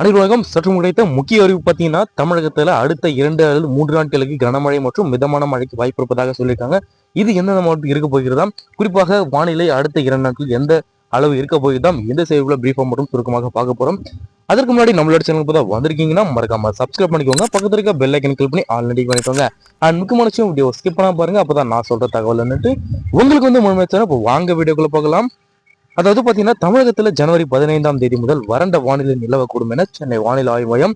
அனைவருக்கும் சற்று கிடைத்த முக்கிய அறிவு பார்த்தீங்கன்னா தமிழகத்துல அடுத்த இரண்டு அல்லது மூன்று நாட்களுக்கு கனமழை மற்றும் மிதமான மழைக்கு வாய்ப்பு இருப்பதாக சொல்லியிருக்காங்க. இது எந்தெந்த மாவட்டத்தில் இருக்க போகிறதா? குறிப்பாக வானிலை அடுத்த இரண்டு நாட்கள் எந்த அளவு இருக்க போகிறதாம் எந்த செய்திகளை பிரீஃபாக மட்டும் சுருக்கமாக பார்க்க போகிறோம் அதற்கு முன்னாடி நம்மளோட சேனல் பார்த்தா வந்திருக்கீங்கன்னா மறக்காம சப்ஸ்கிரைப் பண்ணிக்கோங்க. பக்கத்துல இருக்க பெல் ஐக்கன் கிளிக் பண்ணி ஆல்ரெடி பண்ணிக்கோங்க. அண்ட் முக்கியமான விஷயம் வீடியோ ஸ்கிப் பண்ணாம பாருங்க. அப்பதான் நான் சொல்ற தகவல் என்னட்டு உங்களுக்கு வந்து முழுமையான இப்போ வாங்க வீடியோக்குள்ள பார்க்கலாம் அதாவது பாத்தீங்கன்னா தமிழகத்துல ஜனவரி பதினைந்தாம் தேதி முதல் வறண்ட வானிலை நிலவக்கூடும் என சென்னை வானிலை ஆய்வு மையம்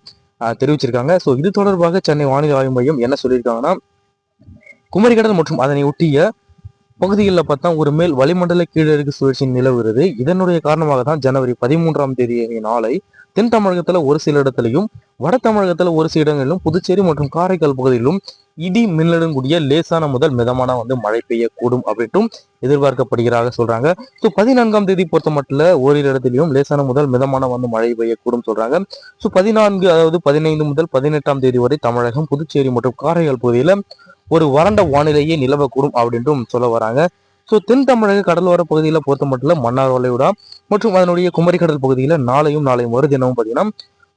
தெரிவிச்சிருக்காங்க. ஸோ இது தொடர்பாக சென்னை வானிலை ஆய்வு மையம் என்ன சொல்லியிருக்காங்கன்னா குமரிக்கடல் மற்றும் அதனை ஒட்டிய பகுதிகளில் பார்த்தா ஒரு மேல் வளிமண்டல கீழடுக்கு சுழற்சி நிலவுகிறது. இதனுடைய காரணமாக தான் ஜனவரி பதிமூன்றாம் தேதி நாளை தென் தமிழகத்துல ஒரு சில இடத்திலையும் வட தமிழகத்துல ஒரு சில இடங்களிலும் புதுச்சேரி மற்றும் காரைக்கால் பகுதியிலும் இடி மின்னலுடன் கூடிய லேசான முதல் மிதமான வந்து மழை பெய்யக்கூடும் அப்படின்ட்டும் எதிர்பார்க்கப்படுகிறாக சொல்றாங்க. ஸோ பதினான்காம் தேதி பொறுத்த மட்டும் ஓரிரு இடத்திலையும் லேசான முதல் மிதமான வந்து மழை பெய்யக்கூடும் சொல்றாங்க. ஸோ பதினான்கு அதாவது பதினைந்து முதல் பதினெட்டாம் தேதி வரை தமிழகம் புதுச்சேரி மற்றும் காரைக்கால் பகுதியில ஒரு வறண்ட வானிலையே நிலவக்கூடும் அப்படின்றும் சொல்ல வராங்க. ஸோ தென் தமிழக கடலோர பகுதியில் பொறுத்த மட்டும் மன்னார் வளைகுடா மற்றும் அதனுடைய குமரிக்கடல் பகுதியில் நாளையும் நாளையும் ஒரு தினமும் பார்த்தீங்கன்னா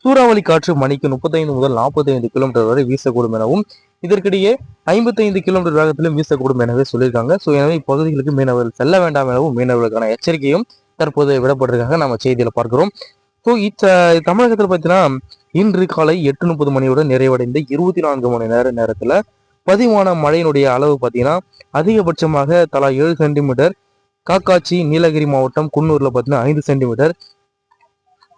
சூறாவளி காற்று மணிக்கு முப்பத்தைந்து முதல் நாற்பத்தைந்து கிலோமீட்டர் வரை வீசக்கூடும் எனவும் இதற்கிடையே ஐம்பத்தைந்து கிலோமீட்டர் வேகத்திலும் வீசக்கூடும் எனவே சொல்லியிருக்காங்க. ஸோ எனவே இப்பகுதிகளுக்கு மீனவர்கள் செல்ல வேண்டாம் எனவும் மீனவர்களுக்கான எச்சரிக்கையும் தற்போது விடப்பட்டிருக்காங்க. நம்ம செய்தியில் பார்க்கிறோம். ஸோ இத்த தமிழகத்தில் பார்த்தீங்கன்னா இன்று காலை எட்டு முப்பது மணியுடன் நிறைவடைந்த இருபத்தி நான்கு மணி நேர நேரத்தில் பதிவான மழையினுடைய அளவு பார்த்தீங்கன்னா அதிகபட்சமாக தலா ஏழு சென்டிமீட்டர். காக்காட்சி நீலகிரி மாவட்டம் குன்னூரில் பார்த்தீங்கன்னா ஐந்து சென்டிமீட்டர்.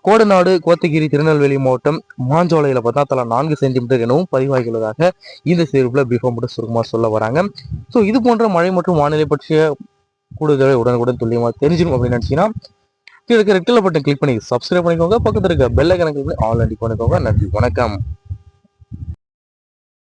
கோடநாடு கோத்தகிரி திருநெல்வேலி மாவட்டம் மாஞ்சோலையில் பார்த்தா தலா நான்கு சென்டிமீட்டர் எனவும் பதிவாகியுள்ளதாக இந்த சேர்ப்பில் பிஃபோர் மட்டும் சுருக்கமாக சொல்ல வராங்க. ஸோ இது போன்ற மழை மற்றும் வானிலை பற்றிய கூடுதலை உடனுக்குடன் துல்லியமாக தெரிஞ்சிடும் அப்படின்னு நினச்சிங்கன்னா கீழே இருக்க ரெட்டில் பட்டன் கிளிக் பண்ணி சப்ஸ்கிரைப் பண்ணிக்கோங்க. பக்கத்தில் இருக்க பெல்லை கணக்கு கிளிக் பண்ணி ஆல் பண்ணிக்கோங்க. நன்றி வணக்கம்.